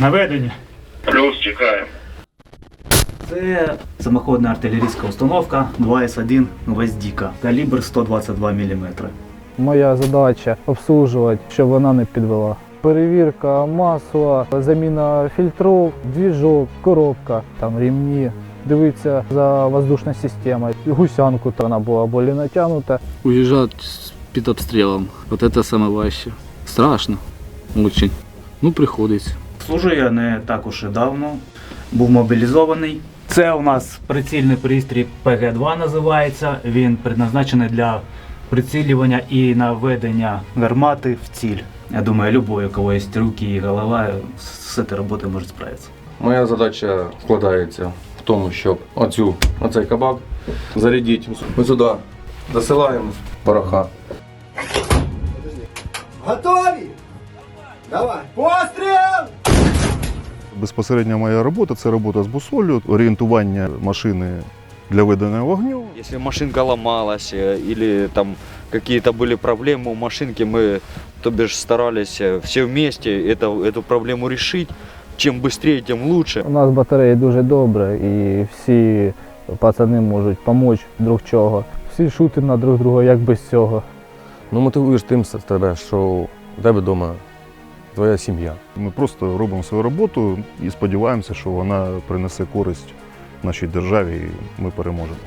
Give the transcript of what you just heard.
Наведення. Плюс чекаємо. Це самоходна артилерійська установка 2С1 Гвоздіка, калібр 122 мм. Моя задача обслужувати, щоб вона не підвела. Перевірка масла, заміна фільтрів, двіжок, коробка, там рівні. Дивитися за воздушною системою. Гусянку то вона була болі натягнута. С- під обстрілом. Вот это саме важче. Страшно. Очень. Ну, приходиться. Служу я не так уж і давно, був мобілізований. Це у нас прицільний пристрій ПГ-2 називається. Він предназначений для прицілювання і наведення гармати в ціль. Я думаю, любой, у кого є руки і голова, з цією роботою може справитися. Моя задача складається в тому, щоб оцю, оцей кабак зарядити. Ми сюди досилаємо пороха. Готові? Давай. Постріл! Безпосередня моя робота це робота з бусолью, орієнтування машини для ведення вогню. Если машинка ломалась э, или там какие-то были проблемы у машинки, мы, то бишь, старались э, все вместе это, эту проблему решить. Чем быстрее, тем лучше. У нас батареї дуже добре і всі пацани можуть допомогти друг чого. Всі шутять на друг друга, як без цього. Ну, мотивуєш тим с- тебе, що у тебе вдома твоя сім'я. Ми просто робимо свою роботу і сподіваємося, що вона принесе користь нашій державі і ми переможемо.